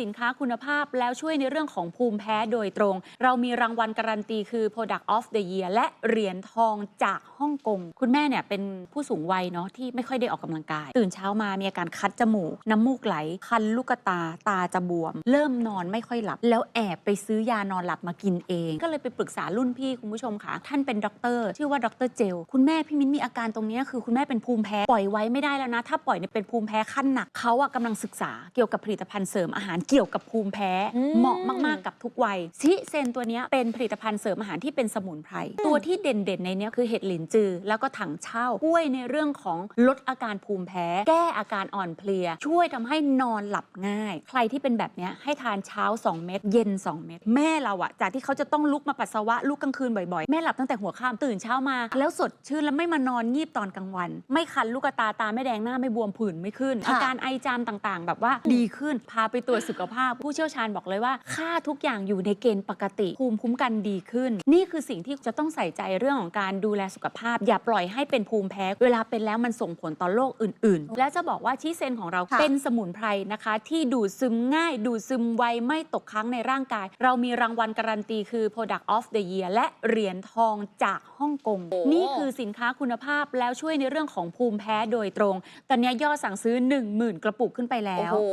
สินค้าคุณภาพแล้วช่วยในเรื่องของภูมิแพ้โดยตรง เรามีรางวัลการันตีคือ Product of the Year และเหรียญทองจากฮ่องกง คุณแม่เนี่ยเป็นผู้สูงวัยเนาะที่ไม่ค่อยได้ออกกำลังกาย ตื่นเช้ามามีอาการคัดจมูก น้ำมูกไหล คันลูกตา ตาจะบวม เริ่มนอนไม่ค่อยหลับ แล้วแอบไปซื้อยานอนหลับมากินเอง ก็เลยไปปรึกษารุ่นพี่คุณผู้ชมค่ะ ท่านเป็นด็อกเตอร์ชื่อว่าด็อกเตอร์เจลคุณแม่พี่มิ้นมีอาการตรงนี้คือคุณแม่เป็นภูมิแพ้ปล่อยไว้ไม่ได้แล้วนะ ถ้าปล่อยเนี่ยเป็นภูมิแพ้ขั้นหนักเขาอะกำลังศึกษาเกี่ยวกับผลิตภัณฑ์เสริมอาหารเกี่ยวกับภูมิแพ้อืมเหมาะมาก ๆ กับทุกวัยชิเซนตัวเนี้ยเป็นผลิตภัณฑ์เสริมอาหารที่เป็นสมุนไพร ตัวที่เด่น ๆ ในเนี้ยคือเห็ดหลินจือ แล้วก็ถังเช่าช่วยในเรื่องของลดอาการภูมิแพ้ แก้อาการอ่อนเพลีย ช่วยทำให้นอนหลับง่าย ใครที่เป็นแบบเนี้ยให้ทานเช้า 2 เม็ดเย็น 2 เม็ดแม่เราอะจากที่เขาจะต้องลุกมาปัสสาวะลุกกลางคืนบ่อยๆ แม่หลับตั้งแต่หัวค่ำตื่นเช้ามา แล้วสดชื่นแล้วไม่มานอนงีบตอนกลางวัน ไม่คันลูกตาตาไม่แดงหน้าไม่บวมผื่นไม่ขึ้นค่ะอาการไอจามต่างๆ แบบว่าดีขึ้นพาไปตรวจสุขภาพ ผู้เชี่ยวชาญบอกเลยว่า ค่าทุกอย่างอยู่ในเกณฑ์ปกติ ภูมิคุ้มกันดีขึ้น นี่คือสิ่งที่จะต้องใส่ใจเรื่องของการดูแลสุขภาพ อย่าปล่อยให้เป็นภูมิแพ้ เวลาเป็นแล้วมันส่งผลต่อโรคอื่น ๆ และจะบอกว่าชิเซนของเราค่ะเป็นสมุนไพรนะคะ ที่ดูดซึมง่าย ดูดซึมไวไม่ตกค้างในร่างกาย เรามีรางวัลการันตีคือ Product of the Year และเหรียญทองจากฮ่องกงโอ้นี่คือสินค้าคุณภาพแล้วช่วยในเรื่องของภูมิแพ้โดยตรง ตอนนี้ยอดสั่งซื้อ 10,000 กระปุกขึ้นไปแล้วโอ้โห